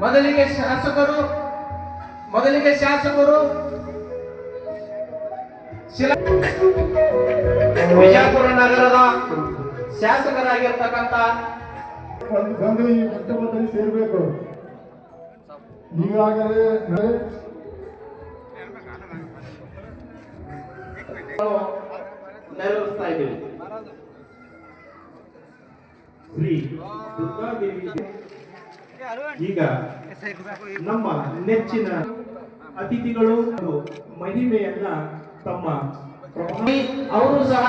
ಮೊದಲಿಗೆ ಶಾಸಕರು ಮೊದಲಿಗೆ ಶಾಸಕರು ಶಿಲ ವಿಜಯಪುರ ನಗರದ ಶಾಸಕರಾಗಿರ್ತಕ್ಕಂಥ ಈ ಮಂಟಪದಲ್ಲಿ ಸೇರಬೇಕು. ಈಗಾಗಲೇ ನೆರವೇರಿಸ್ತಾ ಇದ್ದೀವಿ. ಶ್ರೀ ದುರ್ಗಾದೇವಿ ಈಗ ನಮ್ಮ ನೆಚ್ಚಿನ ಅತಿಥಿಗಳು ಮಹಿಮೆಯನ್ನ ತಮ್ಮ ಅವರು ಸಹ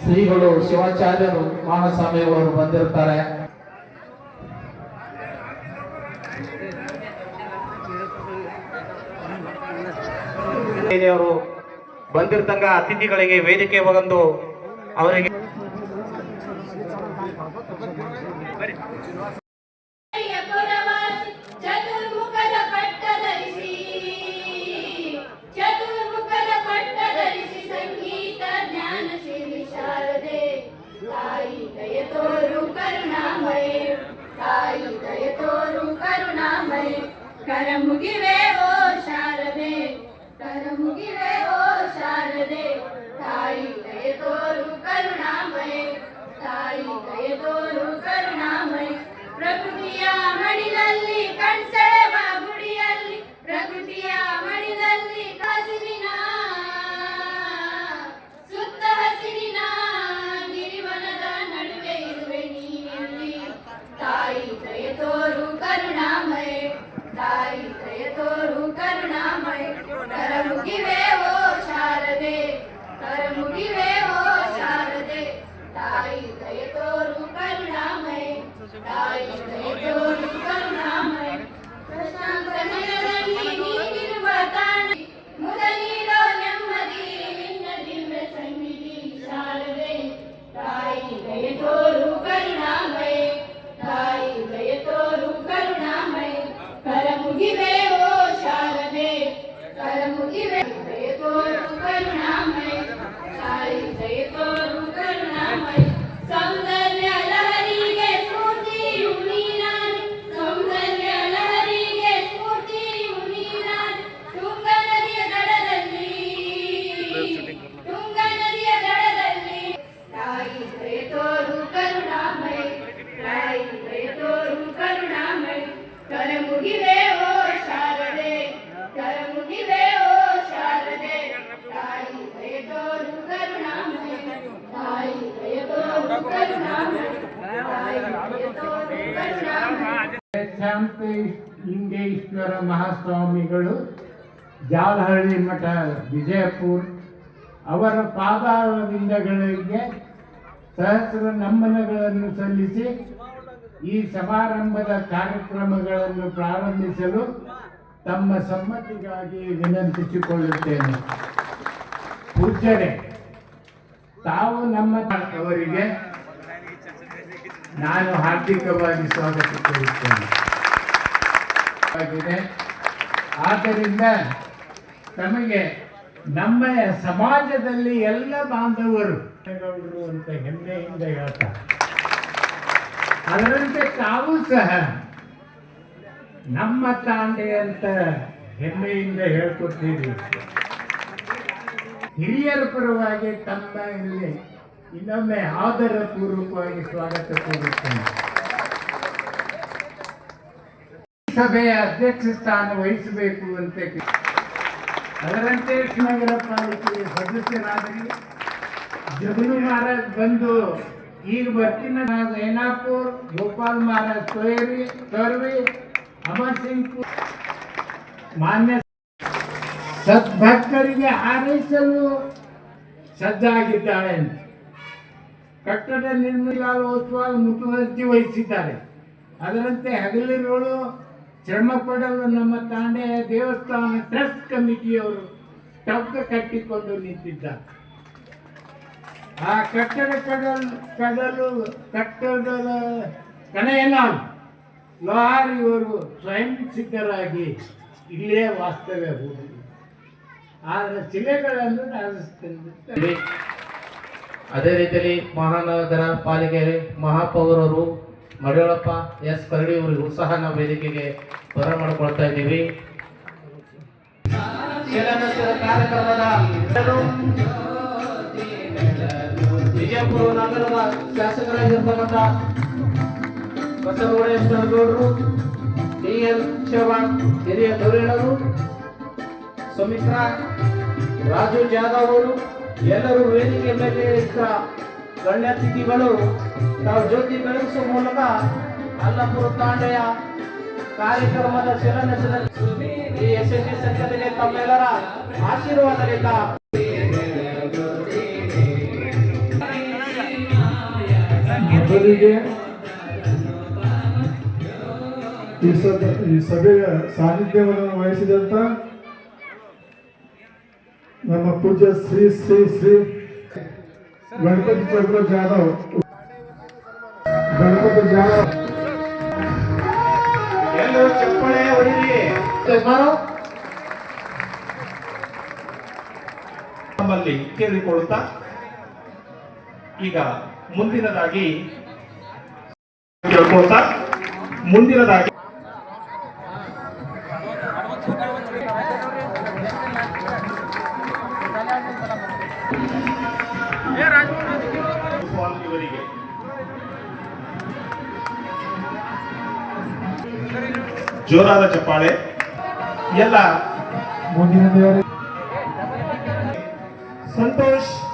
ಶ್ರೀಗಳು ಶಿವಾಚಾರ್ಯರು ಮಹಾಸ್ವಾಮಿ ಅವರು ಬಂದಿರ್ತಾರೆ ಅವರು ಬಂದಿರ್ತಂಗ ಅತಿಥಿಗಳಿಗೆ ವೇದಿಕೆ ಬಂದು ಅವರಿಗೆ मुगिवे ओ शारदे करमुगिवे ओ शारदे ताई कये तोरु करुणामय ताई कये तोरु करुणामय प्रकृतिया मणिलल्ली कणसे ಲಿಂಗೇಶ್ವರ ಮಹಾಸ್ವಾಮಿಗಳು, ಜಾಲಹಳ್ಳಿ ಮಠ ವಿಜಯಪುರ, ಅವರ ಪಾದಾರವಿಂದಗಳಿಗೆ ಸಹಸ್ರ ನಮನಗಳನ್ನು ಸಲ್ಲಿಸಿ ಈ ಸಮಾರಂಭದ ಕಾರ್ಯಕ್ರಮಗಳನ್ನು ಪ್ರಾರಂಭಿಸಲು ತಮ್ಮ ಸಮ್ಮತಿಗಾಗಿ ವಿನಂತಿಸಿಕೊಳ್ಳುತ್ತೇನೆ. ಪೂಜ್ಯರೇ, ತಾವು ನಮ್ಮ ಅವರಿಗೆ ನಾನು ಹಾರ್ದಿಕವಾಗಿ ಸ್ವಾಗತ ಕೋರುತ್ತೇನೆ. ಆದ್ದರಿಂದ ತಮಗೆ ನಮ್ಮ ಸಮಾಜದಲ್ಲಿ ಎಲ್ಲ ಬಾಂಧವರು ಅಂತ ಹೆಮ್ಮೆಯಿಂದ ಹೇಳ್ತಾರೆ. ಅದರಂತೆ ತಾವು ಸಹ ನಮ್ಮ ತಾಂಡೆ ಅಂತ ಹೆಮ್ಮೆಯಿಂದ ಹೇಳ್ಕೊಡ್ತೀವಿ ಹಿರಿಯರ ಪರವಾಗಿ ತಮ್ಮ ಇಲ್ಲಿ ಇನ್ನೊಮ್ಮೆ ಆದರ ಪೂರ್ವಕವಾಗಿ ಸ್ವಾಗತ ಕೋರುತ್ತೇನೆ. ಸಭೆಯ ಅಧ್ಯಕ್ಷ ಸ್ಥಾನ ವಹಿಸಬೇಕು ಅಂತ ಅದರಂತೆ ನಗರ ಪಾಲಿಕೆಯ ಸದಸ್ಯರಾದ್ರಿ ಜಗನು ಮಹಾರಾಜ್ ಬಂದು ಈಗ ಬರ್ತೀನಿ ಜೈನಾಪುರ್ ಗೋಪಾಲ್ ಮಹಾರಾಜ್ ತೋರಿ ತೋರ್ವಿ, ಅಮರ್ ಸಿಂಗ್ ಮಾನ್ಯ ಸದ್ಭಕ್ತರಿಗೆ ಹಾರೈಸಲು ಸಜ್ಜಾಗಿದ್ದಾಳೆ ಅಂತ. ಕಟ್ಟಡ ನಿರ್ಮಿಲಾಲೋತ್ಸವ ಮುತುವರ್ಜಿ ವಹಿಸಿದ್ದಾರೆ. ಅದರಂತೆ ಹಗಲಿರುಳು ಶ್ರಮ ಪಡಲು ನಮ್ಮ ತಾಂಡೆ ದೇವಸ್ಥಾನ ಟ್ರಸ್ಟ್ ಕಮಿಟಿಯವರು ಟೊಕ್ಕ ಕಟ್ಟಿಕೊಂಡು ನಿಂತಿದ್ದಾರೆ. ಆ ಕಟ್ಟಡ ಕಡಲ್, ಕಡಲು, ಕಟ್ಟಡದ ಕಣೆಯಲ್ಲ ಲೋಹಾರ್ ಇವರು ಸ್ವಯಂ ಸಿದ್ಧರಾಗಿ ಇಲ್ಲೇ ವಾಸ್ತವ್ಯ ಹೂಡಿದರು ಆದರೆ ಶಿಲೆಗಳನ್ನು ನಾವಿಸ್ತೇವೆ ಅದೇ ರೀತಿಯಲ್ಲಿ ಮಹಾನಗರ ಪಾಲಿಕೆ ಮಹಾಪೌರರು ಮಡಿಯೊಳಪ್ಪ ಎಸ್ ಕರಡಿ ಅವರಿಗೂ ಸಹ ನಾವು ವೇದಿಕೆಗೆ ಬರಮಾಡಿಕೊಳ್ತಾ ಇದ್ದೀವಿ. ಶಿಲಾನ್ಯಾಸದ ಕಾರ್ಯಕ್ರಮದ ವಿಜಯಪುರ ನಗರದ ಶಾಸಕರಾಗಿರ್ತಕ್ಕಂಥ ಬಸವಗೌಡೇಶ್ವರ ಗೌಡರು ಡಿ ಎಲ್ ಚವ್ಹಾಣ್, ಹಿರಿಯ ಧುರೀಣರು, ಸುಮಿತ್ರಾ, ರಾಜು ಜಾಧವ್ ಅವರು ಎಲ್ಲರೂ ವೇದಿಕೆ ಮೇಲೆ ಇದ್ದ ಗಣ್ಯಾತಿಥಿಗಳು ತಾವು ಜ್ಯೋತಿ ಬೆಳಗಿಸುವ ಮೂಲಕ ಅಲ್ಲಪುರ ತಾಂಡೆಯ ಕಾರ್ಯಕ್ರಮದ ಶಿಲಾನ್ಯಾಸದಲ್ಲಿ ಈ ಯಶಸ್ವಿ ಸಂಚಲನೆ ತಮ್ಮೆಲ್ಲರ ಆಶೀರ್ವಾದದಿಂದ ಈ ಸಭೆಯ ಸಾನ್ನಿಧ್ಯವನ್ನು ವಹಿಸಿದಂತ ನಮ್ಮ ಪೂಜ್ಯ ಶ್ರೀ ಶ್ರೀ ಶ್ರೀ ಗಣಪತಿ ಚಂದ್ರ ಜಾಧವ್. ಗಣಪತಿ ಜಾಧವ್. ನಮ್ಮಲ್ಲಿ ಕೇಳಿಕೊಳ್ಳುತ್ತಾ ಈಗ ಮುಂದಿನದಾಗಿ ಕೇಳ್ಕೊಳ್ತಾ ಮುಂದಿನದಾಗಿ ಜೋರಾದ ಚಪ್ಪಾಳೆ. ಎಲ್ಲ. ಸಂತೋಷ್.